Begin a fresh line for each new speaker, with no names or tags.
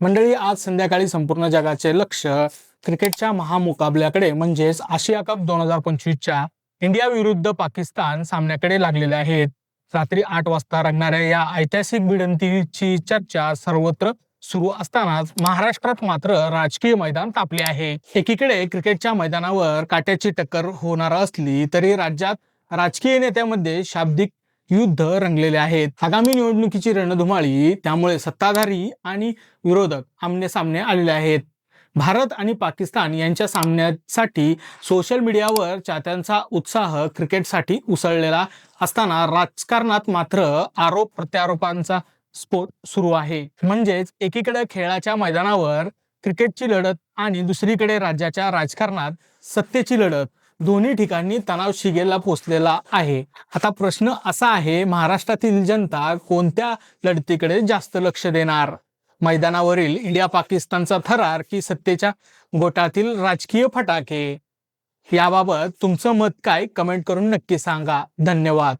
मंडळी आज संध्याकाळी संपूर्ण जगाचे लक्ष क्रिकेटच्या महामुकाबल्याकडे म्हणजेच आशिया कप दोन हजार पंचवीसच्या इंडिया विरुद्ध पाकिस्तान सामन्याकडे लागलेले आहेत. रात्री आठ वाजता रंगणाऱ्या या ऐतिहासिक विनंतीची चर्चा सर्वत्र सुरू असतानाच महाराष्ट्रात मात्र राजकीय मैदान तापले आहे. एकीकडे क्रिकेटच्या मैदानावर काट्याची टक्कर होणार असली तरी राज्यात राजकीय नेत्यामध्ये शाब्दिक युद्ध रंगलेले आहेत. आगामी निवडणुकीची रणधुमाळी त्यामुळे सत्ताधारी आणि विरोधक आमने सामने आलेले आहेत. भारत आणि पाकिस्तान यांच्या सामन्यासाठी सोशल मीडियावर चाहत्यांचा उत्साह क्रिकेटसाठी उसळलेला असताना राजकारणात मात्र आरोप प्रत्यारोपांचा स्फोट सुरू आहे. म्हणजेच एकीकडे खेळाच्या मैदानावर क्रिकेटची लढत आणि दुसरीकडे राज्याच्या राजकारणात सत्तेची लढत दोन्ही ठिकाणी तणाव शिगेला पोचलेला आहे. आता प्रश्न असा आहे महाराष्ट्रातील जनता कोणत्या लढतीकडे जास्त लक्ष देणार? मैदानावरील इंडिया पाकिस्तानचा थरार की सत्तेच्या गोटातील राजकीय फटाके? याबाबत तुमचं मत काय? कमेंट करून नक्की सांगा. धन्यवाद.